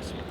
실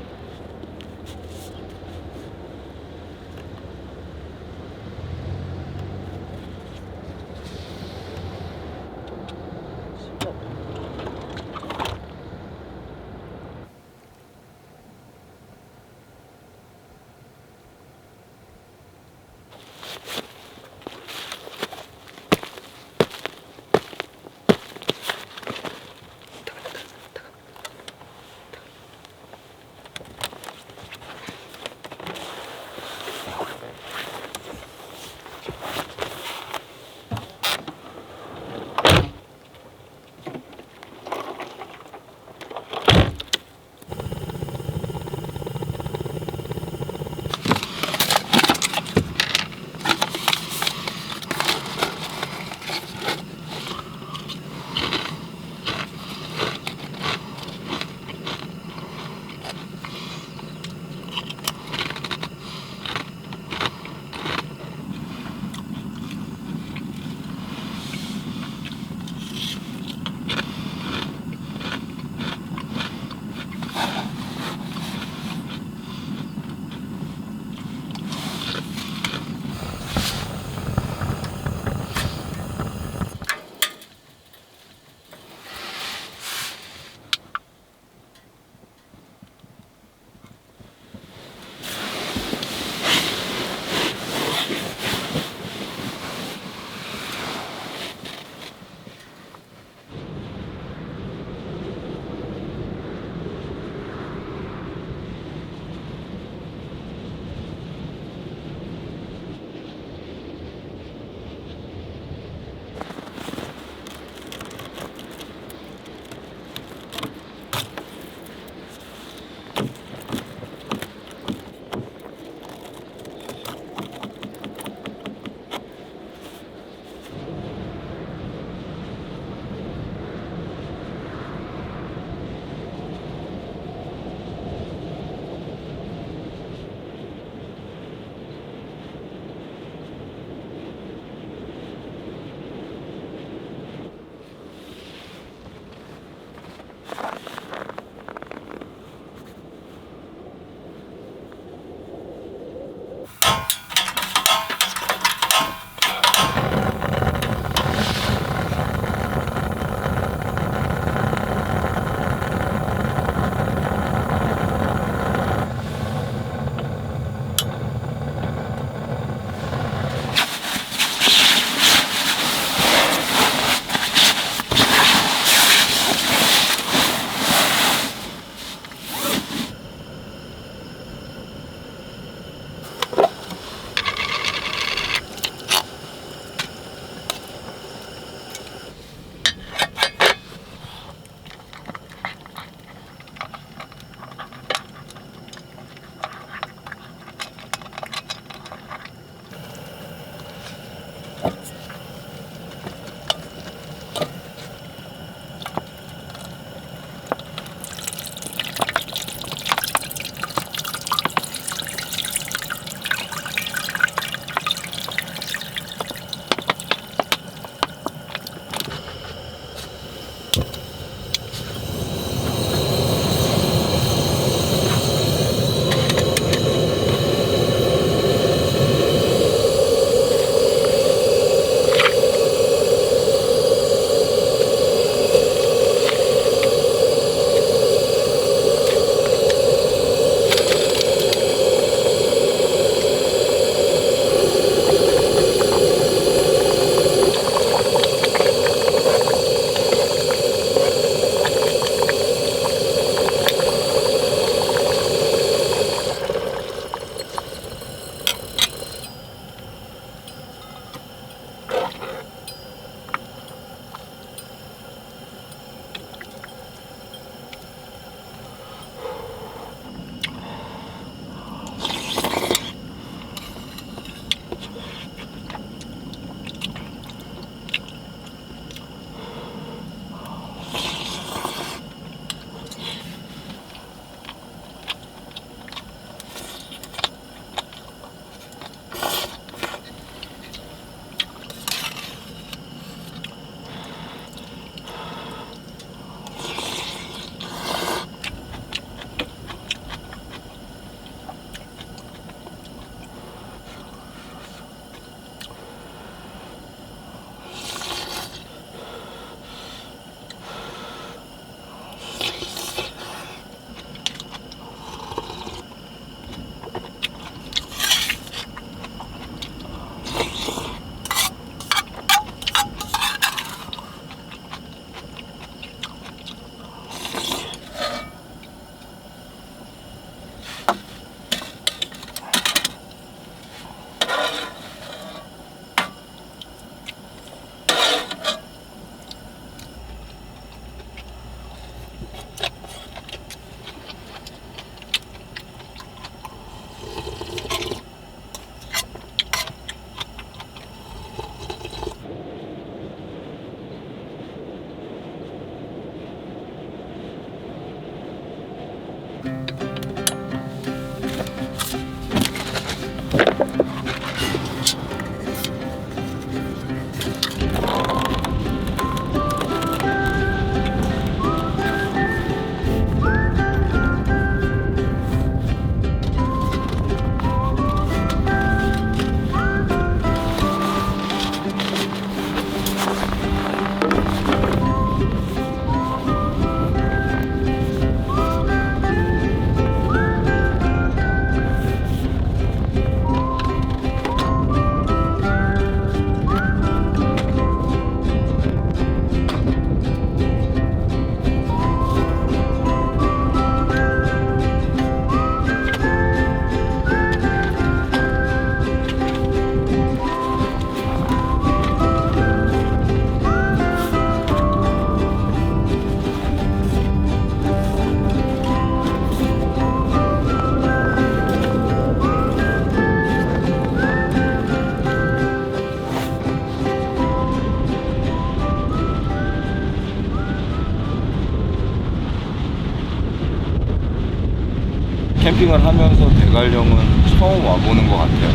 캠핑을 하면서 대관령은 처음 와보는 것 같아요.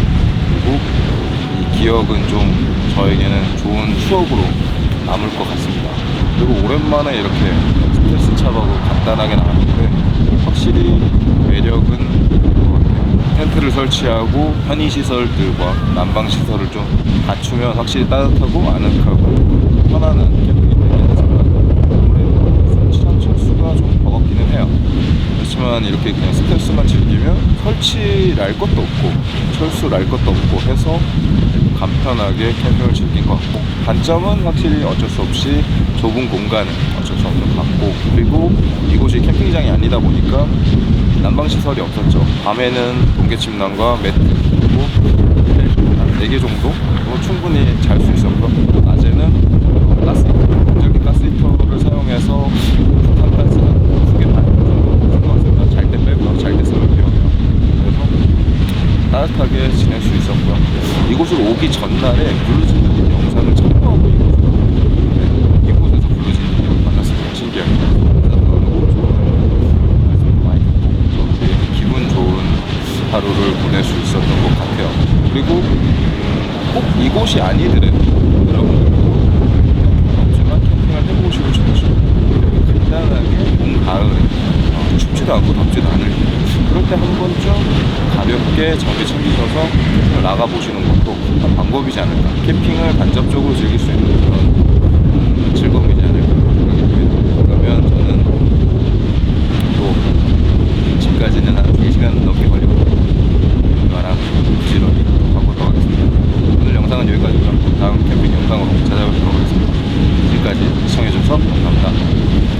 그리고 이 기억은 좀 저에게는 좋은 추억으로 남을 것 같습니다. 그리고 오랜만에 이렇게 스트레스 차하고 간단하게 나왔는데 확실히 매력은. 텐트를 설치하고 편의 시설들과 난방 시설을 좀 갖추면 확실히 따뜻하고 아늑하고 편안한 캠핑이 되는 생각합니다. 아무래도 설치장 철수가 좀 버겁기는 해요. 그렇지만 이렇게 그냥 설치랄 것도 없고 철수랄 것도 없고 해서 간편하게 캠핑을 즐긴 것 같고 단점은 확실히 어쩔 수 없이 좁은 공간은 어쩔 수 없는 것 같고 그리고 이곳이 캠핑장이 아니다 보니까 난방 시설이 없었죠. 밤에는 동계 침낭과 매트 그리고 한 4개 정도? 로 충분히 잘 수 있었고요 낮에는 가스 전기 가스 히터를 사용해서 한 가스 두개 반 정도 것 같습니다. 잘 때 빼고요. 잘 때 쓰는 기억이요. 그래서 따뜻하게 지낼 수 있었고요. 이곳으로 오기 전날에 블루진님 영상을 촬 다음 캠핑 영상으로 찾아뵙도록 하겠습니다. 지금까지 시청해주셔서 감사합니다.